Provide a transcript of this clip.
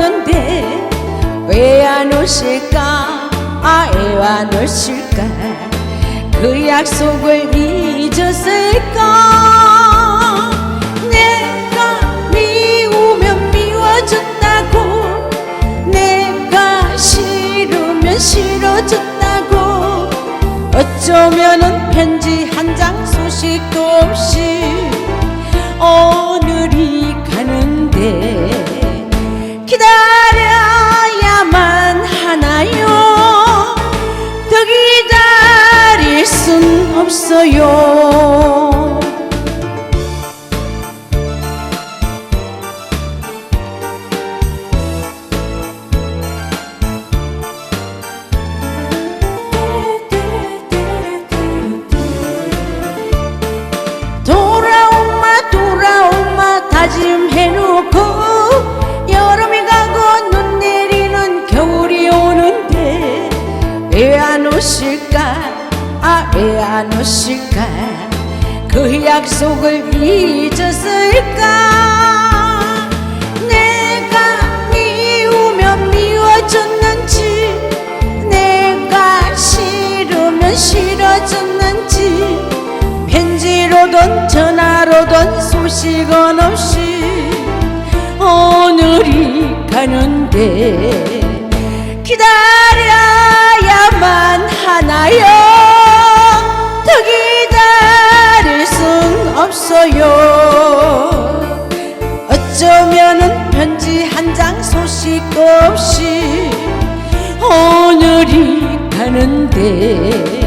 왔는데 왜 안 오실까? 아 왜안 오실까? 그 약속을 잊었을까? 내가 미우면 미워졌다고 내가 싫으면 싫어졌다고. 어쩌면은 편지 한 장 소식도 없이 안 오실까? 아 왜 안 오실까? 그 약속을 잊었을까? 내가 미우면 미워졌는지 내가 싫으면 싫어졌는지 편지로든 전화로든 소식은 없이 오늘이 가는데 기다려야만 하나요 더 기다릴 순 없어요. 어쩌면은 편지 한 장 소식도 없이 오늘이 가는데